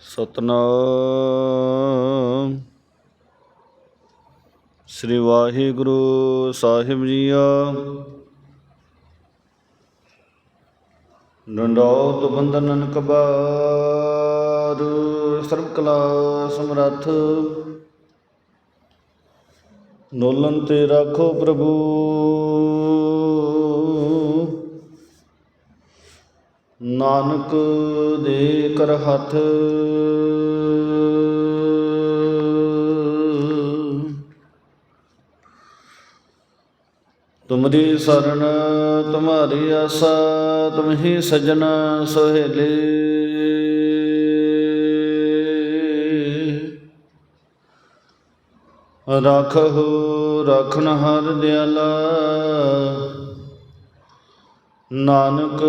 ਸਤਨਾਮ। ਸ੍ਰੀ ਵਾਹਿਗੁਰੂ ਸਾਹਿਬ ਜੀਆ। ਡੰਡੌਤ ਬੰਦਨਨ ਕਬਾਰ ਸਰਬ ਕਲਾ ਸਮਰੱਥ। ਨੋਲਨ ਤੇ ਰੱਖੋ ਪ੍ਰਭੂ। ਨਾਨਕ ਦੇ ਕਰ ਹੱਥ। ਤੁਮਰੀ ਸਰਨ, ਤੁਮਾਰੀ ਆਸਾ ਤੁਮਹੀ ਸਜਣ ਸੋਹੇਲੇ। ਰਖੋ ਰਖਨ ਹਰ ਦਿਆਲਾ। ਨਾਨਕ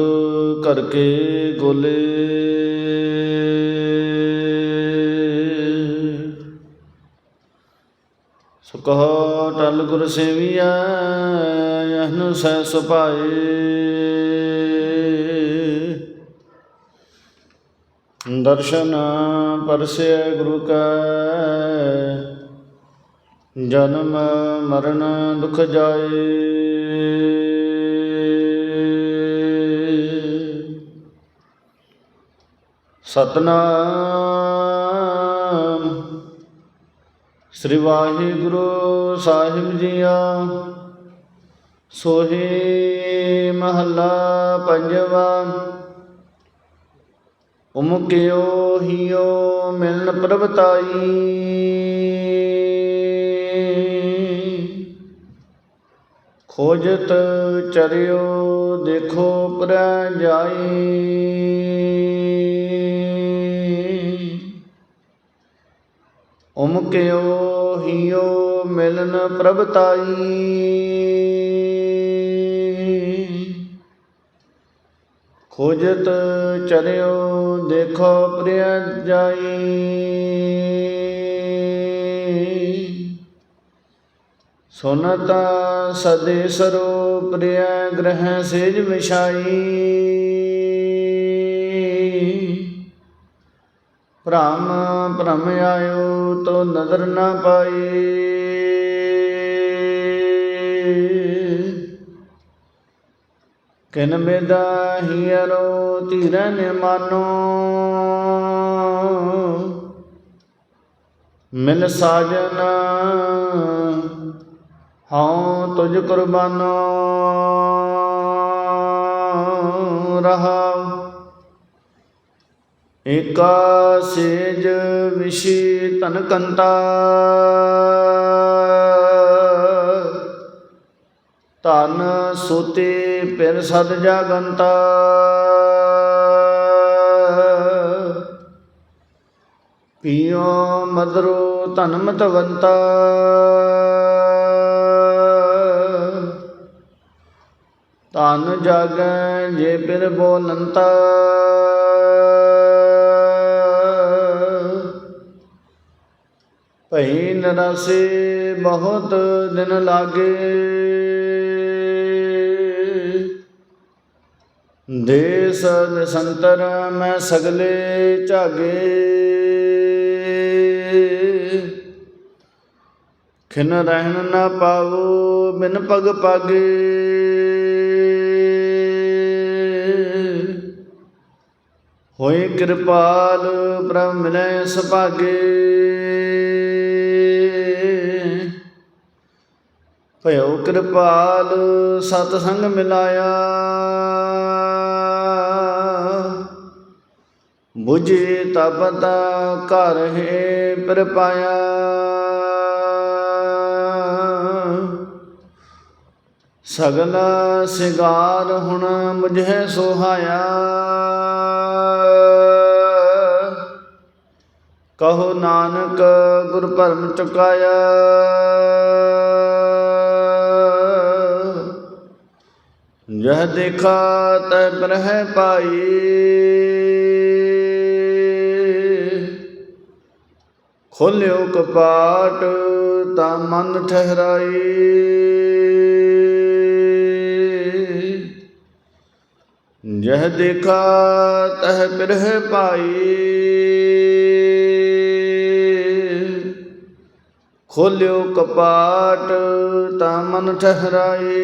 ਕਰਕੇ ਗੋਲੇ। ਸੁਕਹ ਟਲ ਗੁਰ ਸੇਵੀਆ ਯਹਨੁ ਸੈ ਸੁਭਾਏ। ਦਰਸ਼ਨ ਪਰਸੈ ਗੁਰੂ ਕੈ, ਜਨਮ ਮਰਨ ਦੁਖ ਜਾਏ। ਸਤਨਾਮ। ਸ੍ਰੀ ਵਾਹਿਗੁਰੂ ਸਾਹਿਬ ਜੀਆ, ਸੋਹੇ ਮਹੱਲਾ ਪੰਜਵਾ, ਉਮਕਿਓ ਹਿਓ ਮਿਲਨ ਪ੍ਰਭਤਾਈ। ਖੋਜਤ ਚਰਿਓ ਦੇਖੋ ਪਰੈ ਜਾਈ। ਉਮਕਿਓ ਹਿਓ ਮਿਲਨ ਪ੍ਰਭਤਾਈ ਖੋਜਤ ਚਰਿਓ ਦੇਖੋ ਪ੍ਰਿਆ ਜਾਈ। ਸੁਨਤਾ ਸਦੇ ਸਰੋ ਪ੍ਰਿਆ ਗ੍ਰਹਿ ਸੇਜ ਮਿਸ਼ਾਈ। ਭ੍ਰਮ ਭ੍ਰਮ ਆਇਓ ਤੋ ਨਦਰ ਨਾ ਪਾਈ। ਕਿਨ ਬੇਦਾ ਹੀਰੋ ਧੀਰਨ ਮਾਨੋ। ਮਿਲ ਸਾਜਨ ਹਉ ਤੁਝ ਕੁਰਬਾਨੋ। ਰਹਾਉ ਏਕਾ ਸੇਜ ਵਿਸ਼ੀ ਤਨ ਕੰਤਾ। ਧਨ ਸੋਤੇ ਪਿਰ ਸਦ ਜਾਗੰਤਾ। ਪੀਓ ਮਦਰੋ ਧਨ ਮਤਵੰਤਾ। ਧਨ ਜਾਗੈ ਜੇ ਪਿਰ ਬੋਲੰਤਾ ਭਈ ਨਰਾਸੇ ਬਹੁਤ ਦਿਨ ਲਾਗੇ। ਦੇਸ ਦਸੰਤਰ ਮੈਂ ਸਗਲੇ ਝਾਗੇ। ਖਿਨ ਰਹਿਣ ਨਾ ਪਾਵੋ ਬਿਨ ਪਗ ਪਾਗੇ। ਹੋਏ ਕਿਰਪਾਲ ਪ੍ਰਭ ਮਿਲੈ ਸੁਭਾਗੇ। ਭਇਓ ਕਿਰਪਾਲ ਸਤ ਸੰਗ ਮਿਲਾਇਆ ਬੁਝੇ ਤਪਤਾ ਘਰ ਹੈ ਪਰ ਪਾਇਆ ਸਿਗਾਰ ਹੁਣ ਮੁਝੇ ਸੋਹਾਇਆ। ਕਹੋ ਨਾਨਕ ਗੁਰ ਭਰਮ ਚੁਕਾਇਆ। ਜਹ ਦੇਖਾ ਤੈ ਪ੍ਰਹਿ ਪਾਈ ਖੋਲਿਓ ਕਪਾਟ ਤਾਂ ਮਨ ਠਹਿਰਾਈ। ਜਹ ਦੇਖਾ ਤਹ ਪਿਰਹਿ ਪਾਈ ਖੋਲਿਓ ਕਪਾਟ ਤਾ ਮਨ ਠਹਰਾਈ।